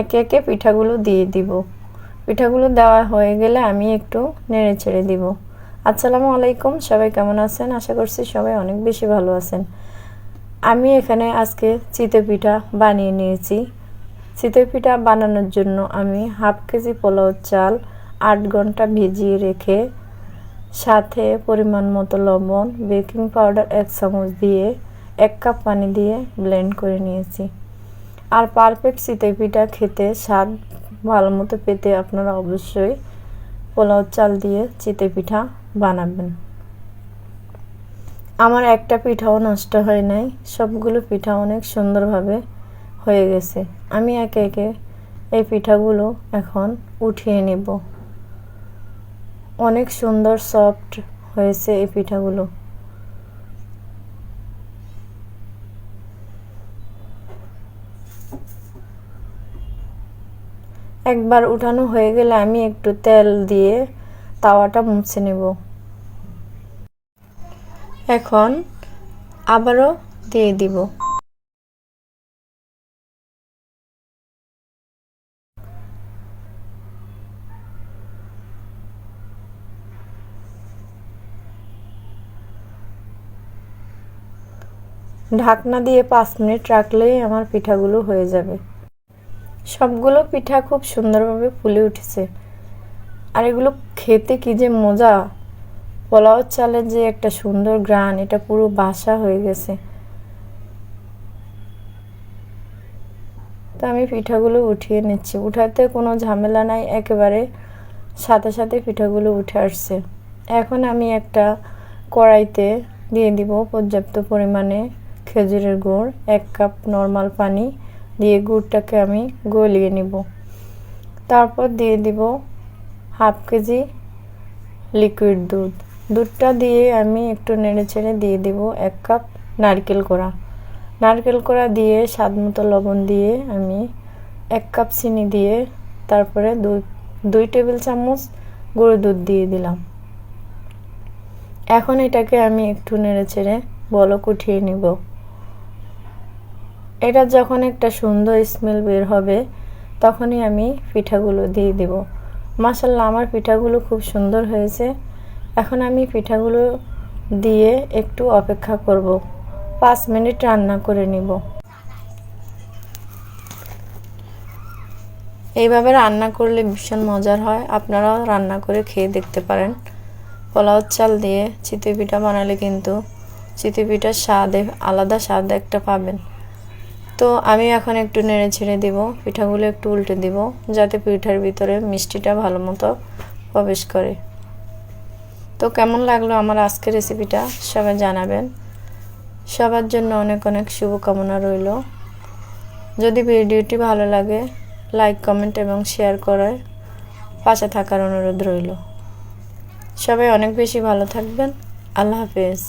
একে একে পিঠাগুলো দিয়ে দিব। পিঠাগুলো দেওয়া হয়ে গেলে আমি একটু নেড়ে ছেড়ে দিব। আসসালামু আলাইকুম, সবাই কেমন আছেন? আশা করছি সবাই অনেক বেশি ভালো আছেন। আমি এখানে আজকে চিতে পিঠা বানিয়ে নিয়েছি। চিতে পিঠা বানানোর জন্য আমি হাফ কেজি পোলাও চাল, আট ঘণ্টা ভিজিয়ে রেখে সাথে পরিমাণ মতো লবণ, বেকিং পাউডার এক চামচ দিয়ে, এক কাপ পানি দিয়ে ব্লেন্ড করে নিয়েছি। আর পারফেক্ট চিতই পিঠা খেতে স্বাদ ভালো মতো পেতে আপনারা অবশ্যই পোলাও চাল দিয়ে চিতে পিঠা বানাবেন। আমার একটা পিঠাও নষ্ট হয় নাই, সবগুলো পিঠা অনেক সুন্দরভাবে হয়ে গেছে। আমি একে একে এই পিঠাগুলো এখন উঠিয়ে নেব। অনেক সুন্দর সফট হয়েছে এই পিঠাগুলো। একবার উঠানো হয়ে গেলে আমি একটু তেল দিয়ে তাওয়াটা মুছে নেব। এখন আবারও দিয়ে দিব। ঢাকনা দিয়ে পাঁচ মিনিট রাখলেই আমার পিঠাগুলো হয়ে যাবে। সবগুলো পিঠা খুব সুন্দরভাবে ফুলে উঠেছে। আর এগুলো খেতে কি যে মজা! পোলাও চালের যে একটা সুন্দর গ্রান, এটা পুরো বাসা হয়ে গেছে। তো আমি পিঠাগুলো উঠিয়ে নিচ্ছি। উঠাতে কোনো ঝামেলা নাই, একেবারে সাথে সাথে পিঠাগুলো উঠে আসছে। এখন আমি একটা কড়াইতে দিয়ে দিব পর্যাপ্ত পরিমাণে খেজুরের গুড়, এক কাপ নর্মাল পানি দিয়ে গুড়টাকে আমি গলিয়ে নিব। তারপর দিয়ে দিব হাফ কেজি লিকুইড দুধ। দুধটা দিয়ে আমি একটু নেড়ে ছেড়ে দিয়ে দিব এক কাপ নারকেল কোড়া। নারকেল কোড়া দিয়ে স্বাদ মতো লবণ দিয়ে আমি এক কাপ চিনি দিয়ে তারপরে দুই দুই টেবিল চামচ গুঁড়ো দুধ দিয়ে দিলাম। এখন এটাকে আমি একটু নেড়ে ছেড়ে বলক উঠিয়ে নিব। এটা যখন একটা সুন্দর স্মেল বের হবে, তখনই আমি পিঠাগুলো দিয়ে দেব। মাসাল্লাহ আমার পিঠাগুলো খুব সুন্দর হয়েছে। এখন আমি পিঠাগুলো দিয়ে একটু অপেক্ষা করব। পাঁচ মিনিট রান্না করে নিব। এইভাবে রান্না করলে ভীষণ মজার হয়। আপনারাও রান্না করে খেয়ে দেখতে পারেন। পোলাও চাল দিয়ে চিতই পিঠা বানালে কিন্তু চিতই পিঠার স্বাদে আলাদা স্বাদ একটা পাবেন। তো আমি এখন একটু নেড়ে ছেড়ে দিব, পিঠাগুলো একটু উল্টে দিব, যাতে পিঠার ভিতরে মিষ্টিটা ভালো মতো প্রবেশ করে। তো কেমন লাগল আমার আজকের রেসিপিটা সবাই জানাবেন। সবার জন্য অনেক অনেক শুভকামনা রইল। যদি ভিডিওটি ভালো লাগে লাইক কমেন্ট এবং শেয়ার করে পাশে থাকার অনুরোধ রইল। সবাই অনেক বেশি ভালো থাকবেন। আল্লাহ হাফেজ।